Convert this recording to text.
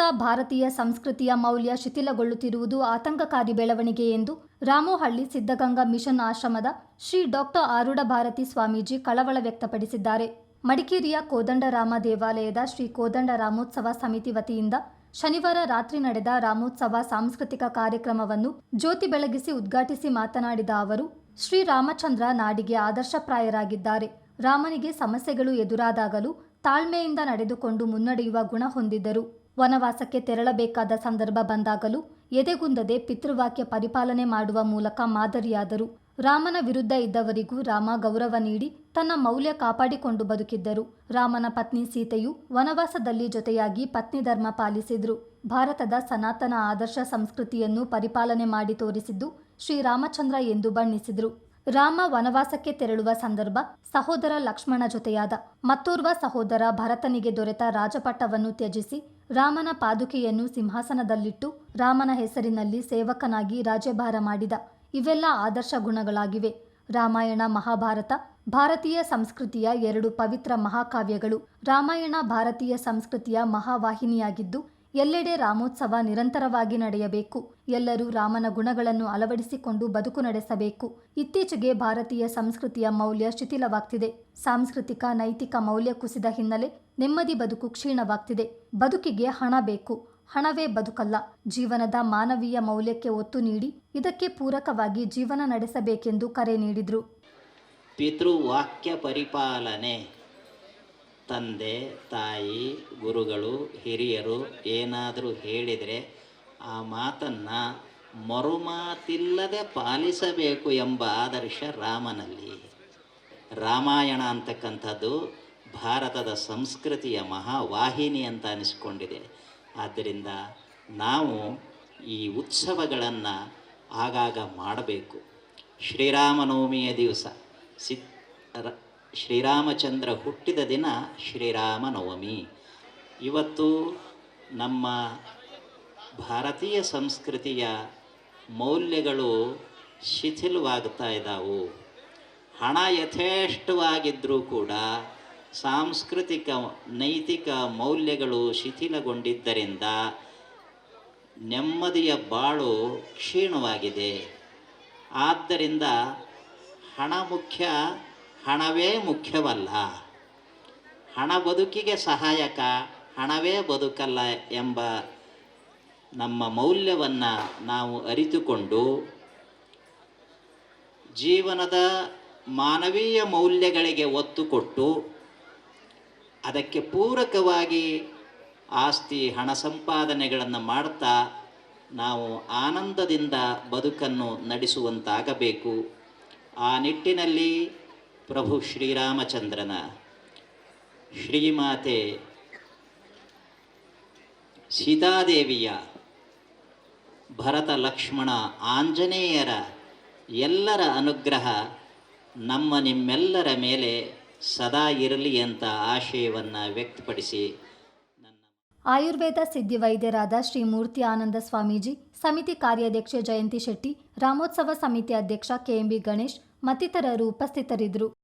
ಪ್ರಸ್ತುತ ಭಾರತೀಯ ಸಂಸ್ಕೃತಿಯ ಮೌಲ್ಯ ಶಿಥಿಲಗೊಳ್ಳುತ್ತಿರುವುದು ಆತಂಕಕಾರಿ ಬೆಳವಣಿಗೆ ಎಂದು ರಾಮೋಹಳ್ಳಿ ಸಿದ್ಧಗಂಗಾ ಮಿಷನ್ ಆಶ್ರಮದ ಶ್ರೀ ಡಾಕ್ಟರ್ ಆರುಢ ಭಾರತಿ ಸ್ವಾಮೀಜಿ ಕಳವಳ ವ್ಯಕ್ತಪಡಿಸಿದ್ದಾರೆ. ಮಡಿಕೇರಿಯ ಕೋದಂಡರಾಮ ದೇವಾಲಯದ ಶ್ರೀ ಕೋದಂಡ ರಾಮೋತ್ಸವ ಸಮಿತಿ ವತಿಯಿಂದ ಶನಿವಾರ ರಾತ್ರಿ ನಡೆದ ರಾಮೋತ್ಸವ ಸಾಂಸ್ಕೃತಿಕ ಕಾರ್ಯಕ್ರಮವನ್ನು ಜ್ಯೋತಿ ಬೆಳಗಿಸಿ ಉದ್ಘಾಟಿಸಿ ಮಾತನಾಡಿದ ಅವರು ಶ್ರೀರಾಮಚಂದ್ರ ನಾಡಿಗೆ ಆದರ್ಶಪ್ರಾಯರಾಗಿದ್ದಾರೆ. ರಾಮನಿಗೆ ಸಮಸ್ಯೆಗಳು ಎದುರಾದಾಗಲೂ ತಾಳ್ಮೆಯಿಂದ ನಡೆದುಕೊಂಡು ಮುನ್ನಡೆಯುವ ಗುಣ ಹೊಂದಿದ್ದರು. ವನವಾಸಕ್ಕೆ ತೆರಳಬೇಕಾದ ಸಂದರ್ಭ ಬಂದಾಗಲೂ ಎದೆಗುಂದದೆ ಪಿತೃವಾಕ್ಯ ಪರಿಪಾಲನೆ ಮಾಡುವ ಮೂಲಕ ಮಾದರಿಯಾದರು. ರಾಮನ ವಿರುದ್ಧ ಇದ್ದವರಿಗೂ ರಾಮ ಗೌರವ ನೀಡಿ ತನ್ನ ಮೌಲ್ಯ ಕಾಪಾಡಿಕೊಂಡು ಬದುಕಿದ್ದರು. ರಾಮನ ಪತ್ನಿ ಸೀತೆಯು ವನವಾಸದಲ್ಲಿ ಜೊತೆಯಾಗಿ ಪತ್ನಿ ಧರ್ಮ ಪಾಲಿಸಿದ್ರು. ಭಾರತದ ಸನಾತನ ಆದರ್ಶ ಸಂಸ್ಕೃತಿಯನ್ನು ಪರಿಪಾಲನೆ ಮಾಡಿ ತೋರಿಸಿದ್ದು ಶ್ರೀರಾಮಚಂದ್ರ ಎಂದು ಬಣ್ಣಿಸಿದ್ರು. ರಾಮ ವನವಾಸಕ್ಕೆ ತೆರಳುವ ಸಂದರ್ಭ ಸಹೋದರ ಲಕ್ಷ್ಮಣ ಜೊತೆಯಾದ ಮತ್ತೋರ್ವ ಸಹೋದರ ಭರತನಿಗೆ ದೊರೆತ ರಾಜಪಟ್ಟವನ್ನು ತ್ಯಜಿಸಿ ರಾಮನ ಪಾದುಕೆಯನ್ನು ಸಿಂಹಾಸನದಲ್ಲಿಟ್ಟು ರಾಮನ ಹೆಸರಿನಲ್ಲಿ ಸೇವಕನಾಗಿ ರಾಜ್ಯಭಾರ ಮಾಡಿದ ಇವೆಲ್ಲ ಆದರ್ಶ ಗುಣಗಳಾಗಿವೆ. ರಾಮಾಯಣ ಮಹಾಭಾರತ, ಭಾರತೀಯ ಸಂಸ್ಕೃತಿಯ ಎರಡು ಪವಿತ್ರ ಮಹಾಕಾವ್ಯಗಳು. ರಾಮಾಯಣ ಭಾರತೀಯ ಸಂಸ್ಕೃತಿಯ ಮಹಾವಾಹಿನಿಯಾಗಿದ್ದು ಎಲ್ಲೆಡೆ ರಾಮೋತ್ಸವ ನಿರಂತರವಾಗಿ ನಡೆಯಬೇಕು. ಎಲ್ಲರೂ ರಾಮನ ಗುಣಗಳನ್ನು ಅಳವಡಿಸಿಕೊಂಡು ಬದುಕು ನಡೆಸಬೇಕು. ಇತ್ತೀಚೆಗೆ ಭಾರತೀಯ ಸಂಸ್ಕೃತಿಯ ಮೌಲ್ಯ ಶಿಥಿಲವಾಗ್ತಿದೆ. ಸಾಂಸ್ಕೃತಿಕ, ನೈತಿಕ ಮೌಲ್ಯ ಕುಸಿದ ಹಿನ್ನೆಲೆ ನೆಮ್ಮದಿ ಬದುಕು ಕ್ಷೀಣವಾಗ್ತಿದೆ. ಬದುಕಿಗೆ ಹಣ ಬೇಕು. ಹಣವೇ ಬದುಕಲ್ಲ. ಜೀವನದ ಮಾನವೀಯ ಮೌಲ್ಯಕ್ಕೆ ಒತ್ತು ನೀಡಿ ಇದಕ್ಕೆ ಪೂರಕವಾಗಿ ಜೀವನ ನಡೆಸಬೇಕೆಂದು ಕರೆ ನೀಡಿದರು. ಪಿತೃವಾಕ್ಯ ಪರಿಪಾಲನೆ. ತಂದೆ, ತಾಯಿ, ಗುರುಗಳು, ಹಿರಿಯರು ಏನಾದರೂ ಹೇಳಿದರೆ ಆ ಮಾತನ್ನು ಮರುಮಾತಿಲ್ಲದೆ ಪಾಲಿಸಬೇಕು ಎಂಬ ಆದರ್ಶ ರಾಮನಲ್ಲಿ. ರಾಮಾಯಣ ಅಂತಕ್ಕಂಥದ್ದು ಭಾರತದ ಸಂಸ್ಕೃತಿಯ ಮಹಾವಾಹಿನಿ ಅಂತ ಅನಿಸ್ಕೊಂಡಿದೆ. ಆದ್ದರಿಂದ ನಾವು ಈ ಉತ್ಸವಗಳನ್ನು ಆಗಾಗ ಮಾಡಬೇಕು. ಶ್ರೀರಾಮನವಮಿಯ ದಿವಸ. ಸಿ ಶ್ರೀರಾಮಚಂದ್ರ ಹುಟ್ಟಿದ ದಿನ ಶ್ರೀರಾಮನವಮಿ. ಇವತ್ತು ನಮ್ಮ ಭಾರತೀಯ ಸಂಸ್ಕೃತಿಯ ಮೌಲ್ಯಗಳು ಶಿಥಿಲವಾಗ್ತಾ ಇದ್ದಾವೆ. ಹಣ ಯಥೇಷ್ಟವಾಗಿದ್ದರೂ ಕೂಡ ಸಾಂಸ್ಕೃತಿಕ, ನೈತಿಕ ಮೌಲ್ಯಗಳು ಶಿಥಿಲಗೊಂಡಿದ್ದರಿಂದ ನೆಮ್ಮದಿಯ ಬಾಳು ಕ್ಷೀಣವಾಗಿದೆ. ಆದ್ದರಿಂದ ಹಣ ಮುಖ್ಯ ಹಣವೇ ಮುಖ್ಯವಲ್ಲ. ಹಣ ಬದುಕಿಗೆ ಸಹಾಯಕ, ಹಣವೇ ಬದುಕಲ್ಲ ಎಂಬ ನಮ್ಮ ಮೌಲ್ಯವನ್ನು ನಾವು ಅರಿತುಕೊಂಡು ಜೀವನದ ಮಾನವೀಯ ಮೌಲ್ಯಗಳಿಗೆ ಒತ್ತು ಕೊಟ್ಟು ಅದಕ್ಕೆ ಪೂರಕವಾಗಿ ಆಸ್ತಿ, ಹಣ ಸಂಪಾದನೆಗಳನ್ನು ಮಾಡ್ತಾ ನಾವು ಆನಂದದಿಂದ ಬದುಕನ್ನು ನಡೆಸುವಂತಾಗಬೇಕು. ಆ ನಿಟ್ಟಿನಲ್ಲಿ ಪ್ರಭು ಶ್ರೀರಾಮಚಂದ್ರನ ಶ್ರೀಮಾತೆ ಸೀತಾದೇವಿಯ ಭರತ ಲಕ್ಷ್ಮಣ ಆಂಜನೇಯರ ಎಲ್ಲರ ಅನುಗ್ರಹ ನಮ್ಮ ನಿಮ್ಮೆಲ್ಲರ ಮೇಲೆ ಸದಾ ಇರಲಿ ಅಂತ ಆಶಯವನ್ನು ವ್ಯಕ್ತಪಡಿಸಿ ಆಯುರ್ವೇದ ಸಿದ್ಧಿ ವೈದ್ಯರಾದ ಶ್ರೀ ಮೂರ್ತಿ ಆನಂದ ಸ್ವಾಮೀಜಿ, ಸಮಿತಿ ಕಾರ್ಯಾಧ್ಯಕ್ಷೆ ಜಯಂತಿ ಶೆಟ್ಟಿ, ರಾಮೋತ್ಸವ ಸಮಿತಿ ಅಧ್ಯಕ್ಷ ಕೆಎಂಬಿ ಗಣೇಶ್ ಮತ್ತಿತರರು ಉಪಸ್ಥಿತರಿದ್ದರು.